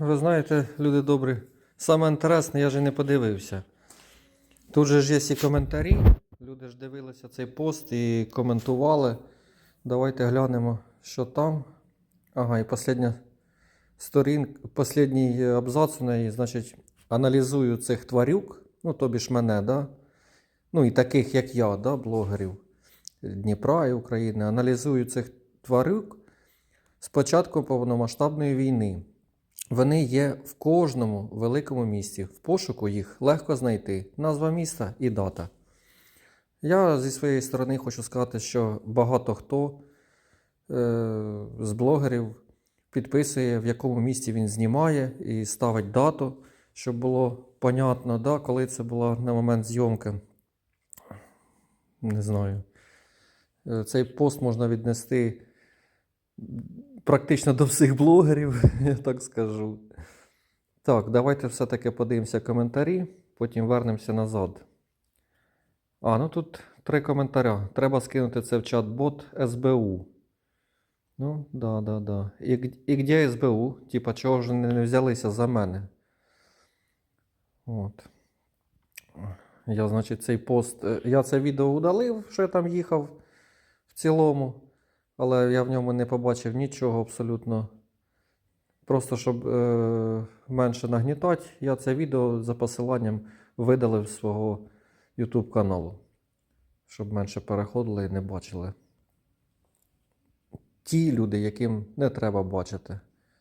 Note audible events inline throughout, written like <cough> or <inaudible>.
ви знаєте, люди добрі, саме інтересне, я ж не подивився. Тут же ж є і коментарі. Люди ж дивилися цей пост і коментували. Давайте глянемо, що там. Ага, і остання сторінка, останній абзац у неї, значить, аналізую цих тварюк, ну, тобі ж мене, да? ну і таких, як я, да, блогерів Дніпра і України, аналізую цих тварюк з початку повномасштабної війни. Вони є в кожному великому місті. В пошуку їх легко знайти. Назва міста і дата. Я зі своєї сторони хочу сказати, що багато хто е, з блогерів підписує, в якому місті він знімає, і ставить дату, щоб було понятно, да, коли це було на момент зйомки. Не знаю. Е, Цей пост можна віднести практично до всіх блогерів, <laughs> я так скажу. Так, давайте все-таки подивимося коментарі, потім вернемося назад. А, ну тут три коментаря. Треба скинути це в чат-бот СБУ. Ну, да, да, да. І, і де СБУ? Типа, чого ж не взялися за мене? От. Я, значить, цей пост. е, Я це відео удалив, що я там їхав в цілому, але я в ньому не побачив нічого абсолютно. Просто щоб е, менше нагнітати, я це відео за посиланням видалив з свого YouTube каналу, щоб менше переходили і не бачили. Ті люди, яким не треба бачити.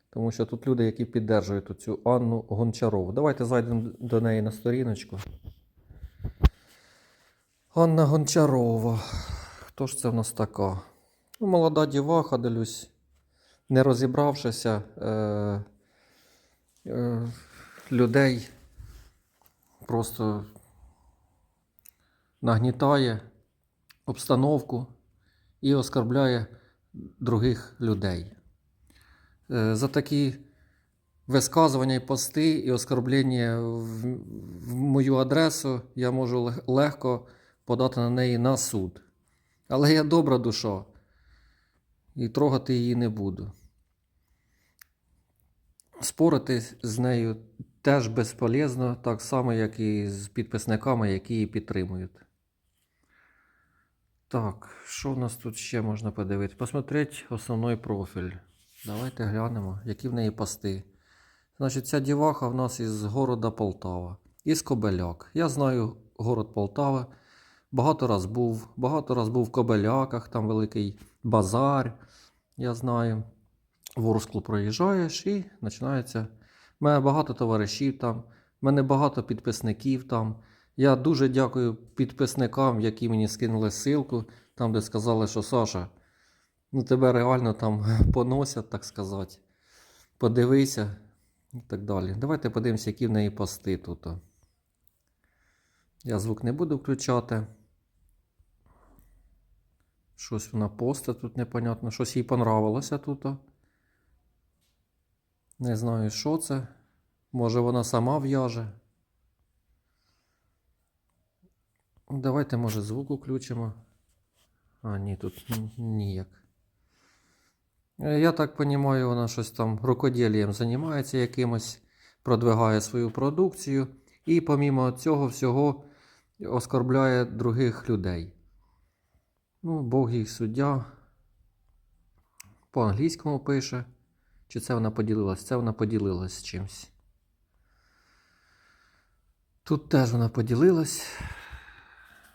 Тому що тут люди, які піддержують цю Анну Гончарову. Давайте зайдемо до неї на сторіночку. Анна Гончарова. Хто ж це в нас така? Ну, молода діваха, дивлюсь, не розібравшися е, е, людей просто нагнітає обстановку і оскорбляє других людей. Е, За такі висказування і пости і оскорблення в, в мою адресу я можу легко подати на неї на суд. Але я добра душа і трогати її не буду. Спорити з нею теж безполезно, так само, як і з підписниками, які її підтримують. Так, що у нас тут ще можна подивитися? Посмотреть основний профіль. Давайте глянемо, які в неї пости. Значить, ця діваха в нас із города Полтава, із Кобеляк. Я знаю город Полтава. Багато раз був, багато раз був в Кобеляках, там великий базар, я знаю. В Ворсклу проїжджаєш і починається. У мене багато товаришів там, в мене багато підписників там. Я дуже дякую підписникам, які мені скинули ссылку, там, де сказали, що Саша, ну тебе реально там <laughs> поносять, так сказати. Подивися і так далі. Давайте подивимося, які в неї пости тут. Я звук не буду включати. Щось вона постить тут непонятно. Щось їй понравилося тут. Не знаю, що це. Може вона сама в'яже. Давайте, може, звук включимо. А, ні, тут ніяк. Е, Я так розумію, вона щось там рукоділлям займається якимось, продвигає свою продукцію і, помімо цього всього, оскорбляє других людей. Ну, Бог їх суддя. По-англійському пише. Чи це вона поділилась? Це вона поділилась з чимсь. Тут теж вона поділилась.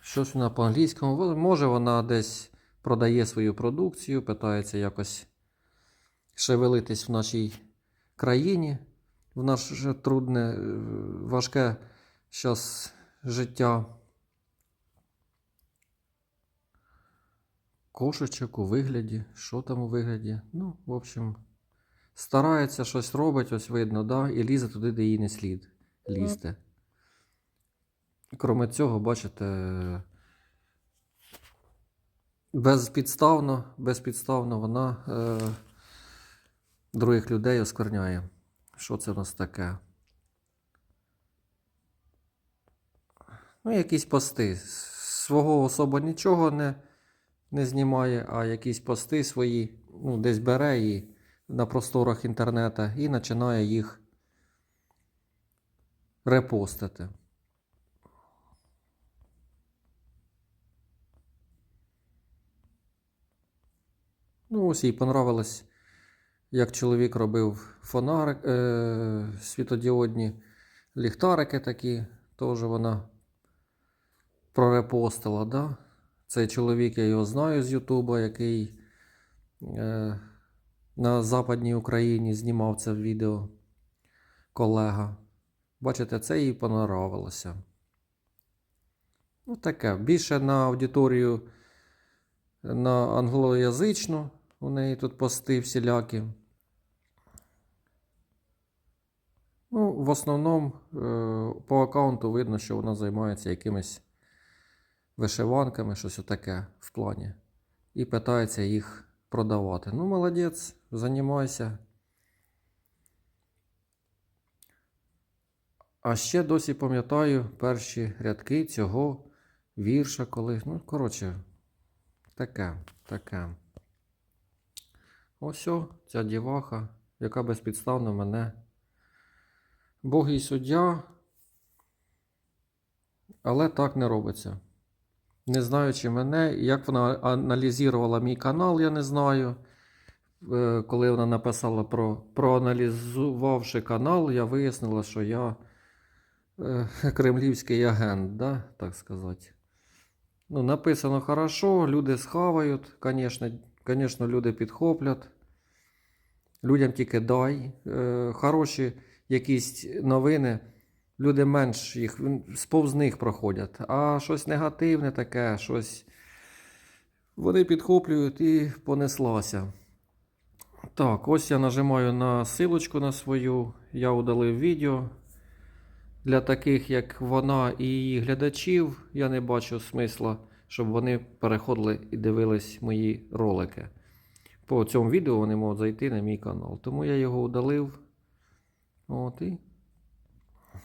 Щось вона по-англійському. Може, вона десь продає свою продукцію, питається якось шевелитись в нашій країні, в наше трудне, е, важке зараз життя. Кошечок у вигляді. Що там у вигляді? Ну, в общем, старається щось робить, ось видно, да, і лізе туди, де їй не слід лізти. Кроме цього, бачите, безпідставно, безпідставно вона е, других людей оскверняє. Що це в нас таке? Ну, якісь пости. Свого особо нічого не, не знімає, а якісь пости свої, ну, десь бере і на просторах інтернету і починає їх репостити. Ну, ось їй понравилось, як чоловік робив фонарик, е, світодіодні ліхтарики такі, теж вона прорепостила, да? Цей чоловік, я його знаю з Ютуба, який е, на Западній Україні знімав це відео колега. Бачите, це їй понравилося. Ну, таке. Більше на аудиторію на англоязичну. У неї тут пости всілякі. Ну, в основному е, по аккаунту видно, що вона займається якимись вишиванками, щось отаке в плані. І питається їх продавати. Ну, молодець, займайся. А ще досі пам'ятаю перші рядки цього вірша, коли. Ну, коротше, таке, таке. Ось ця діваха, яка безпідставно мене. Бог і суддя. Але так не робиться. Не знаючи мене, як вона аналізувала мій канал, я не знаю. Е, Коли вона написала про проаналізувавши канал, я вияснила, що я е, кремлівський агент, да, так сказати. Ну, написано хорошо, люди схавають, звісно, звісно, люди підхоплять. Людям тільки дай. Е, хороші якісь новини, люди менш їх сповз них проходять. А щось негативне таке, щось вони підхоплюють і понеслася. Так, ось я нажимаю на силочку на свою. Я удалив відео. Для таких, як вона і її глядачів, я не бачу смисла, щоб вони переходили і дивились мої ролики. По цьому відео вони можуть зайти на мій канал. Тому я його удалив. От і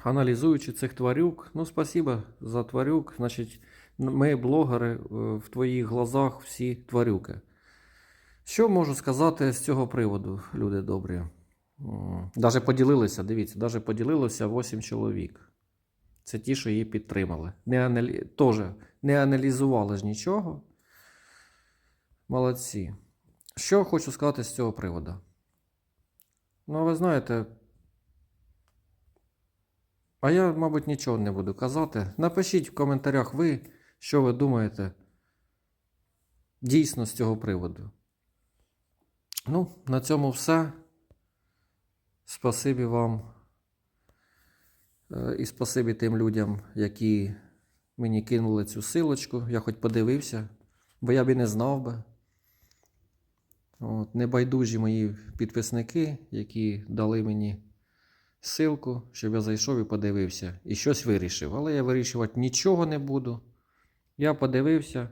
аналізуючи цих тварюк. Ну, спасибо за тварюк. Значить, ми, блогери, е, в твоїх глазах всі тварюки. Що можу сказати з цього приводу, люди добрі? Даже поділилися, дивіться, даже поділилося 8 чоловік. Це ті, що її підтримали. Не аналі... Тоже не аналізували ж нічого. Молодці. Що хочу сказати з цього приводу? Ну, ви знаєте. А я, мабуть, нічого не буду казати. Напишіть в коментарях ви, що ви думаєте дійсно з цього приводу. Ну, на цьому все. Спасибі вам. Е, І спасибі тим людям, які мені кинули цю силочку. Я хоч подивився, бо я б і не знав би. От, Небайдужі мої підписники, які дали мені ссылку, щоб я зайшов і подивився. І щось вирішив. Але я вирішувати нічого не буду. Я подивився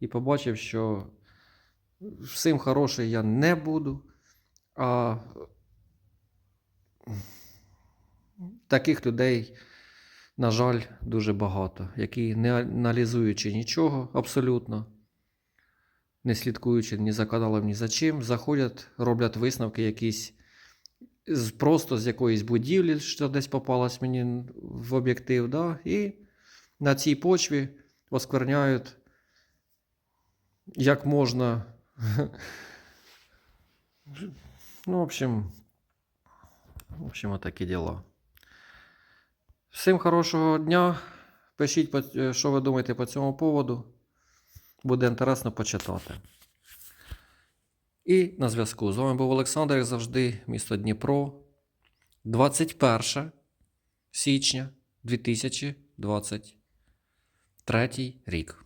і побачив, що всім хороший я не буду. А таких людей, на жаль, дуже багато, які не аналізуючи нічого абсолютно, не слідкуючи ні за каналом, ні за чим, заходять, роблять висновки якісь просто з якоїсь будівлі, що десь попалась мені в об'єктив, да? і на цій почві оскверняють як можна. <laughs> Ну, в общем, в общем, отакі діла. Всім хорошого дня. Пишіть, е, що ви думаєте по цьому поводу. Буде інтересно почитати. І на зв'язку. З вами був Олександр, як завжди, місто Дніпро. 21 січня 2023 рік.